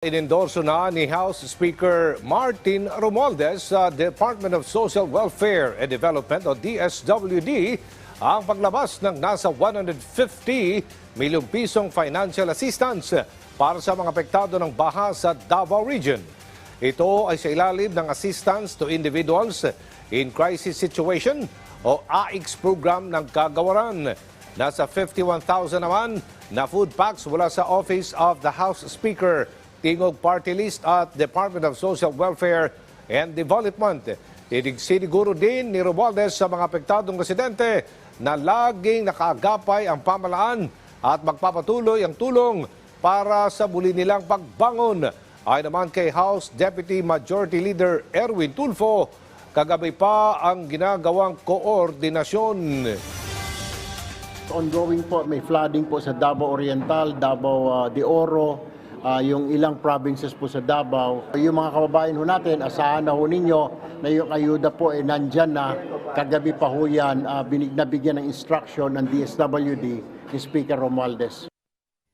Inendorso na ni House Speaker Martin Romualdez sa Department of Social Welfare and Development o DSWD ang paglabas ng nasa 150 milyong pisong financial assistance para sa mga apektado ng baha sa Davao Region. Ito ay sa ilalim ng Assistance to Individuals in Crisis Situation o AICS program ng kagawaran. Nasa 51,000 naman na food packs mula sa Office of the House Speaker, Tingog Party List at Department of Social Welfare and Development. Siniguro din ni Romualdez sa mga apektadong residente na laging nakaagapay ang pamalaan at magpapatuloy ang tulong para sa muli nilang pagbangon. Ay naman kay House Deputy Majority Leader Erwin Tulfo, kagabi pa ang ginagawang koordinasyon. Ongoing po, may flooding po sa Davao Oriental, Davao ah, de Oro, ah, yung ilang provinces po sa Davao. Yung mga kababayan ho natin, asahan na ho ninyo na yung ayuda po ay nandyan na. Kagabi pa ho yan, ah, binig, nabigyan ng instruction ng DSWD ni Speaker Romualdez.